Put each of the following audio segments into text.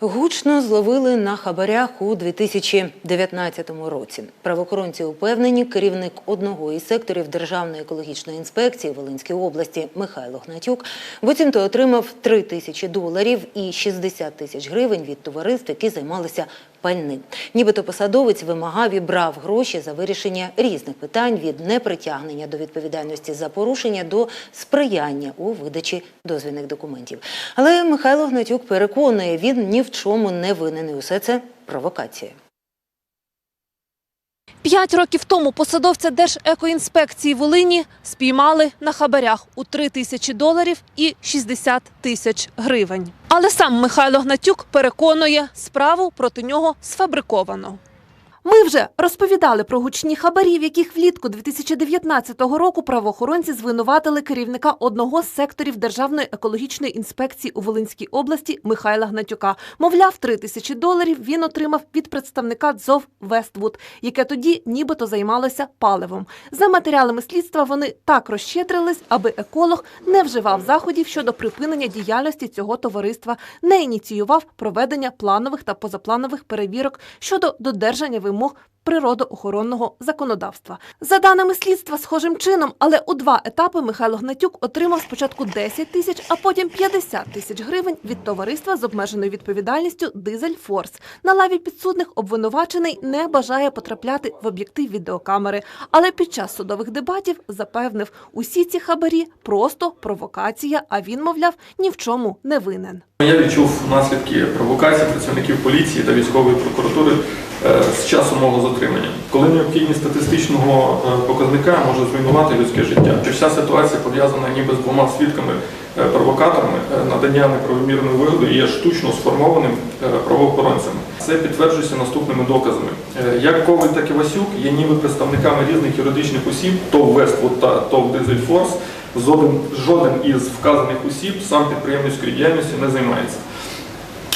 Гучно зловили на хабарях у 2019 році. Правоохоронці упевнені, керівник одного із секторів Державної екологічної інспекції Волинської області Михайло Гнатюк буцімто отримав 3 тисячі доларів і 60 тисяч гривень від товариств, які займалися пальним. Нібито посадовець вимагав і брав гроші за вирішення різних питань від непритягнення до відповідальності за порушення до сприяння у видачі дозвільних документів. Але Михайло Гнатюк переконує, він ні в чому не винен. І Усе це провокація. П'ять років тому посадовця Держекоінспекції Волині спіймали на хабарях у 3 тисячі доларів і 60 тисяч гривень. Але сам Михайло Гнатюк переконує, справу проти нього сфабриковано. Ми вже розповідали про гучні хабарі, в яких влітку 2019 року правоохоронці звинуватили керівника одного з секторів Державної екологічної інспекції у Волинській області Михайла Гнатюка. Мовляв, 3 тисячі доларів він отримав від представника ДЗОВ Вествуд, яке тоді нібито займалося паливом. За матеріалами слідства вони так розщедрились, аби еколог не вживав заходів щодо припинення діяльності цього товариства, не ініціював проведення планових та позапланових перевірок щодо додержання вимог природоохоронного законодавства. За даними слідства, схожим чином, але у два етапи Михайло Гнатюк отримав спочатку 10 тисяч, а потім 50 тисяч гривень від товариства з обмеженою відповідальністю Дизель Форс. На лаві підсудних обвинувачений не бажає потрапляти в об'єктив відеокамери, але під час судових дебатів запевнив, усі ці хабарі просто провокація, а він, мовляв, ні в чому не винен. Я відчув наслідки провокацій працівників поліції та військової прокуратури з часу мого затримання, коли необхідність статистичного е, показника може зруйнувати людське життя. Чи вся ситуація пов'язана ніби з двома свідками е, провокаторами е, надання неправомірної вигоди є штучно сформованим е, правоохоронцями. Це підтверджується наступними доказами. Е, Як Коваль, так і Васюк є ніби представниками різних юридичних осіб, ТОВ Вествуд та ТОВ Дизельфорс. Жоден із вказаних осіб сам підприємницькою діяльністю не займається.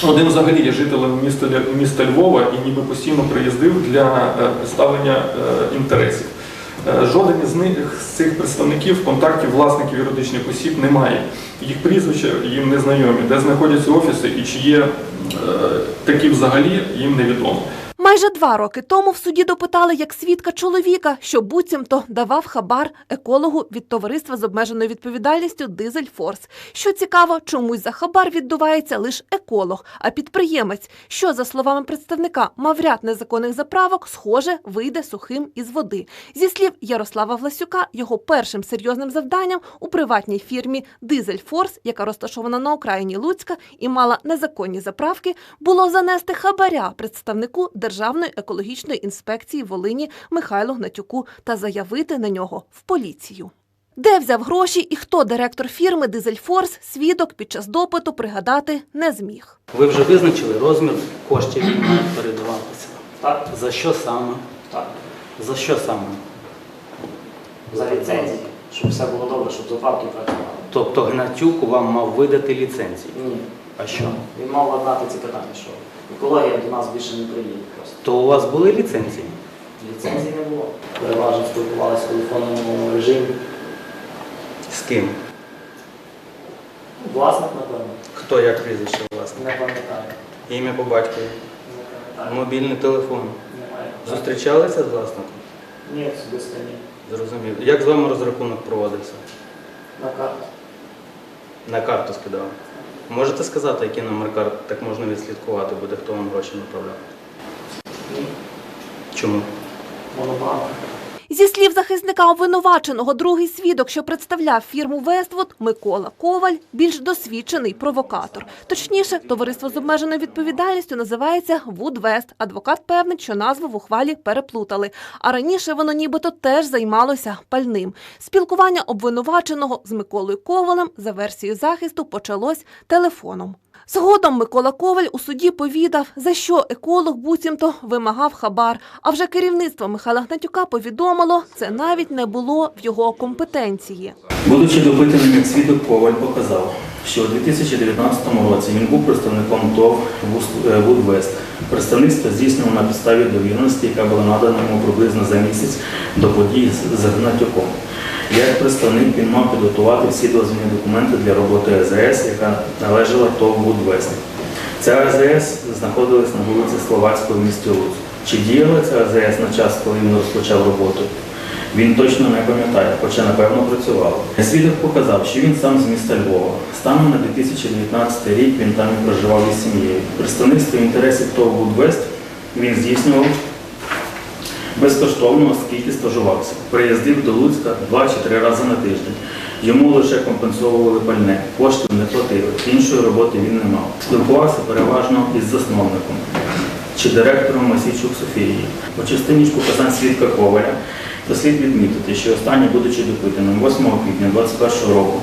Один взагалі є жителем міста, міста Львова і ніби постійно приїздив для представлення е, інтересів. Е, Жоден із них з цих представників контактів власників юридичних осіб немає. Їх прізвища їм не знайомі, де знаходяться офіси і чи є е, такі взагалі, їм невідомо. Майже два роки тому в суді допитали як свідка чоловіка, що буцімто давав хабар екологу від товариства з обмеженою відповідальністю Дизель Форс. Що цікаво, чомусь за хабар віддувається лише еколог, а підприємець, що за словами представника мав ряд незаконних заправок, схоже, вийде сухим із води. Зі слів Ярослава Власюка, його першим серйозним завданням у приватній фірмі Дизель Форс, яка розташована на окраїні Луцька і мала незаконні заправки, було занести хабаря представнику Державної екологічної інспекції Волині Михайлу Гнатюку та заявити на нього в поліцію. Де взяв гроші і хто директор фірми Дизельфорс, свідок під час допиту пригадати не зміг. Ви вже визначили розмір коштів, які мають передаватися. Так, За що саме? так. За що саме? За ліцензії, щоб все було добре, щоб заправки працювали. Тобто Гнатюк вам мав видати ліцензію. Ні. А що? Він мав ладнати ці питання, що екологія до нас більше не приїде просто. То у вас були ліцензії? Ліцензії не було. Переважно спілкувалися в телефонному режимі. З ким? Власник, напевно. Хто як прізвище власне? Не пам'ятаю. Ім'я по батькові. Не пам'ятаю. Мобільний телефон. Немає. Зустрічалися з власником? Ні, особисто ні. Зрозумів. Як з вами розрахунок проводився? На карту. На карту скидав. Можете сказати, який номер карт так можна відслідкувати буде, хто вам гроші направляв? Ні. Чому? Монобанк. Зі слів захисника обвинуваченого, другий свідок, що представляв фірму Вествуд, Микола Коваль, більш досвідчений провокатор. Точніше, товариство з обмеженою відповідальністю називається Вудвест. Адвокат певнить, що назву в ухвалі переплутали. А раніше воно нібито теж займалося пальним. Спілкування обвинуваченого з Миколою Ковалем за версією захисту почалось телефоном. Згодом Микола Коваль у суді повідав, за що еколог буцімто вимагав хабар. А вже керівництво Михайла Гнатюка повідомило, це навіть не було в його компетенції. Будучи допитаним як свідок, Коваль показав, що у 2019 році він був представником ТОВ е, «Вудвест». Представництво здійснювало на підставі довіреності, яка була надана йому приблизно за місяць до подій з- Гнатюком. Як представник він мав підготувати всі дозвільні документи для роботи АЗС, яка належала ТОВ «Вудвест». Ця АЗС знаходилась на вулиці Словацької в місті Луцьк. Чи діяла ця АЗС на час, коли він розпочав роботу? Він точно не пам'ятає, хоча напевно працював. Свідок показав, що він сам з міста Львова. Станом на 2019 рік він там і проживав із сім'єю. Представництво інтересів ТОВ «Вудвест» він здійснював безкоштовно, оскільки стажувався. Приїздив до Луцька два чи три рази на тиждень. Йому лише компенсовували пальне, коштів не платили, іншої роботи він не мав. Спілкувався переважно із засновником чи директором Масійчук Софією. У частині показань свідка Коваля, то слід відмітити, що останній, будучи допитаним 8 квітня 2021 року,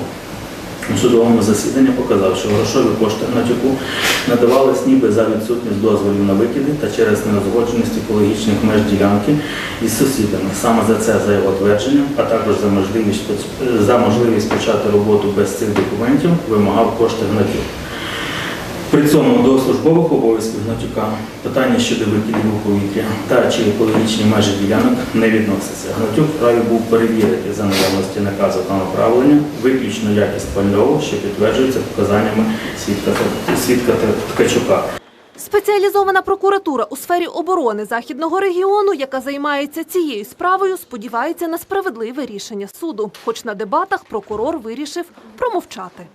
у судовому засіданні показав, що грошові кошти Гнатюку надавались ніби за відсутність дозволів на викиди та через неузгодженість екологічних меж ділянки із сусідами. Саме за це, за його твердженням, а також за можливість, за можливість почати роботу без цих документів, вимагав кошти Гнатюк. При цьому до службових обов'язків Гнатюка питання щодо викидів у повітря та чи екологічні межі ділянок не відноситься. Гнатюк вправі був перевірити за наявності наказу та направлення виключно якість пального, що підтверджується показаннями свідка, свідка Ткачука. Спеціалізована прокуратура у сфері оборони західного регіону, яка займається цією справою, сподівається на справедливе рішення суду. Хоч на дебатах прокурор вирішив промовчати.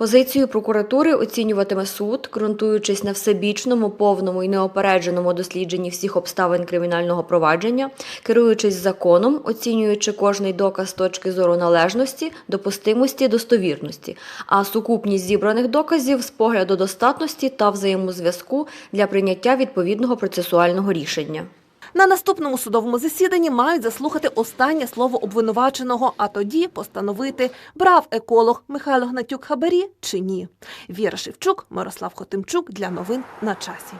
Позицію прокуратури оцінюватиме суд, ґрунтуючись на всебічному, повному і неопередженому дослідженні всіх обставин кримінального провадження, керуючись законом, оцінюючи кожний доказ з точки зору належності, допустимості, достовірності, а сукупність зібраних доказів з погляду достатності та взаємозв'язку для прийняття відповідного процесуального рішення. На наступному судовому засіданні мають заслухати останнє слово обвинуваченого, а тоді постановити, брав еколог Михайло Гнатюк хабарі чи ні. Віра Шевчук, Мирослав Хотимчук для новин на часі.